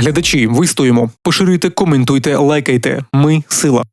Глядачі, вистоїмо, поширюйте, коментуйте, лайкайте. Ми сила.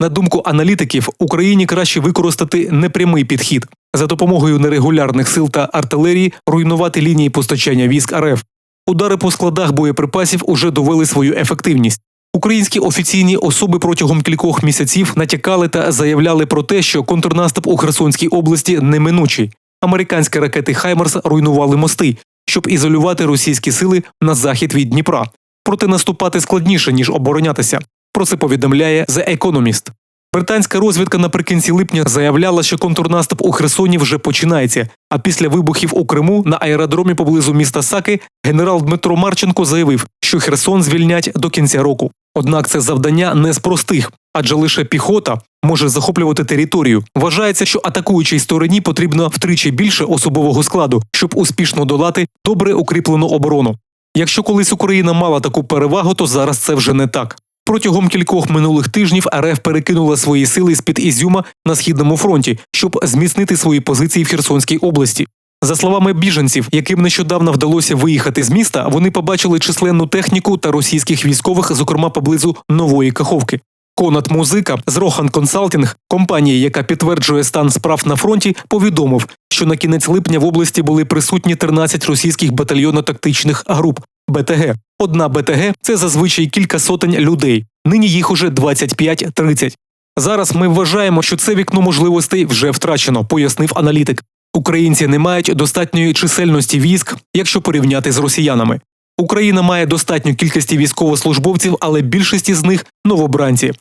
На думку аналітиків, Україні краще використати непрямий підхід за допомогою нерегулярних сил та артилерії руйнувати лінії постачання військ РФ. Удари по складах боєприпасів уже довели свою ефективність. Українські офіційні особи протягом кількох місяців натякали та заявляли про те, що контрнаступ у Херсонській області неминучий. Американські ракети Хаймерс руйнували мости, щоб ізолювати російські сили на захід від Дніпра. Проте наступати складніше ніж оборонятися. Про це повідомляє The Economist. Британська розвідка наприкінці липня заявляла, що контрнаступ у Херсоні вже починається. А після вибухів у Криму на аеродромі поблизу міста Саки генерал Дмитро Марченко заявив, що Херсон звільнять до кінця року. Однак це завдання не з простих, адже лише піхота може захоплювати територію. Вважається, що атакуючій стороні потрібно втричі більше особового складу, щоб успішно долати добре укріплену оборону. Якщо колись Україна мала таку перевагу, то зараз це вже не так. Протягом кількох минулих тижнів РФ перекинула свої сили з під Ізюма на східному фронті, щоб зміцнити свої позиції в Херсонській області. За словами біженців, яким нещодавно вдалося виїхати з міста, вони побачили численну техніку та російських військових, зокрема поблизу нової каховки. Конат Музика з Рохан Консалтінг, компанії, яка підтверджує стан справ на фронті, повідомив, що на кінець липня в області були присутні 13 російських батальйонно-тактичних груп БТГ. Одна БТГ це зазвичай кілька сотень людей. Нині їх уже 25-30. Зараз ми вважаємо, що це вікно можливостей вже втрачено, пояснив аналітик. Українці не мають достатньої чисельності військ, якщо порівняти з росіянами. Україна має достатню кількість військовослужбовців, але більшість із них новобранці.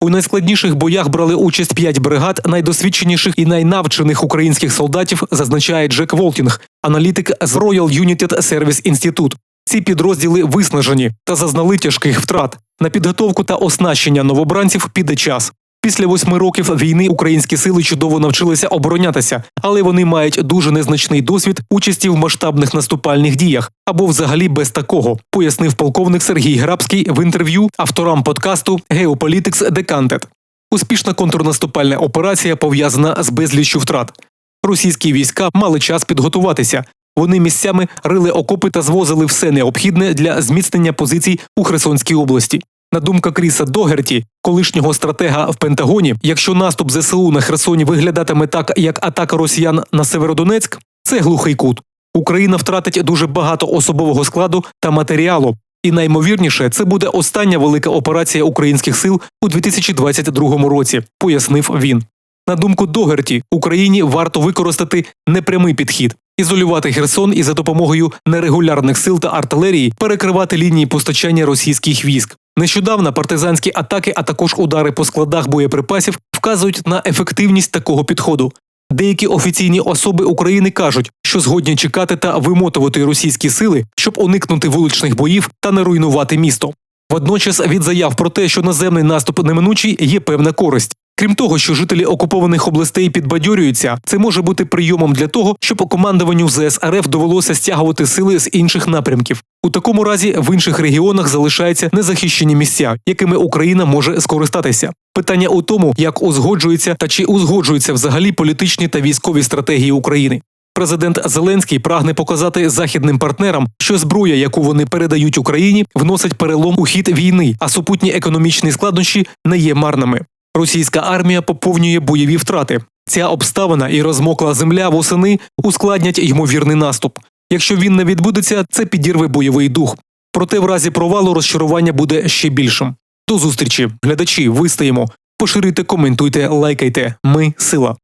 У найскладніших боях брали участь п'ять бригад найдосвідченіших і найнавчених українських солдатів, зазначає Джек Волкінг, аналітик з Royal United Service Institute. Ці підрозділи виснажені та зазнали тяжких втрат. На підготовку та оснащення новобранців піде час. Після восьми років війни українські сили чудово навчилися оборонятися, але вони мають дуже незначний досвід участі в масштабних наступальних діях або взагалі без такого, пояснив полковник Сергій Грабський в інтерв'ю авторам подкасту Geopolitics Decanted. Успішна контрнаступальна операція пов'язана з безліччю втрат. Російські війська мали час підготуватися. Вони місцями рили окопи та звозили все необхідне для зміцнення позицій у Херсонській області. На думка Кріса Догерті, колишнього стратега в Пентагоні, якщо наступ ЗСУ на Херсоні виглядатиме так, як атака росіян на Северодонецьк, це глухий кут. Україна втратить дуже багато особового складу та матеріалу, і наймовірніше це буде остання велика операція українських сил у 2022 році, пояснив він. На думку Догерті, Україні варто використати непрямий підхід, ізолювати Херсон і за допомогою нерегулярних сил та артилерії перекривати лінії постачання російських військ. Нещодавно партизанські атаки, а також удари по складах боєприпасів вказують на ефективність такого підходу. Деякі офіційні особи України кажуть, що згодні чекати та вимотувати російські сили, щоб уникнути вуличних боїв та не руйнувати місто. Водночас від заяв про те, що наземний наступ неминучий, є певна користь. Крім того, що жителі окупованих областей підбадьорюються, це може бути прийомом для того, щоб командуванню ЗС РФ довелося стягувати сили з інших напрямків. У такому разі в інших регіонах залишаються незахищені місця, якими Україна може скористатися. Питання у тому, як узгоджуються та чи узгоджуються взагалі політичні та військові стратегії України. Президент Зеленський прагне показати західним партнерам, що зброя, яку вони передають Україні, вносить перелом у хід війни, а супутні економічні складнощі не є марними. Російська армія поповнює бойові втрати. Ця обставина і розмокла земля восени ускладнять ймовірний наступ. Якщо він не відбудеться, це підірве бойовий дух. Проте в разі провалу розчарування буде ще більшим. До зустрічі, глядачі, вистаємо. Поширюйте, коментуйте, лайкайте. Ми сила.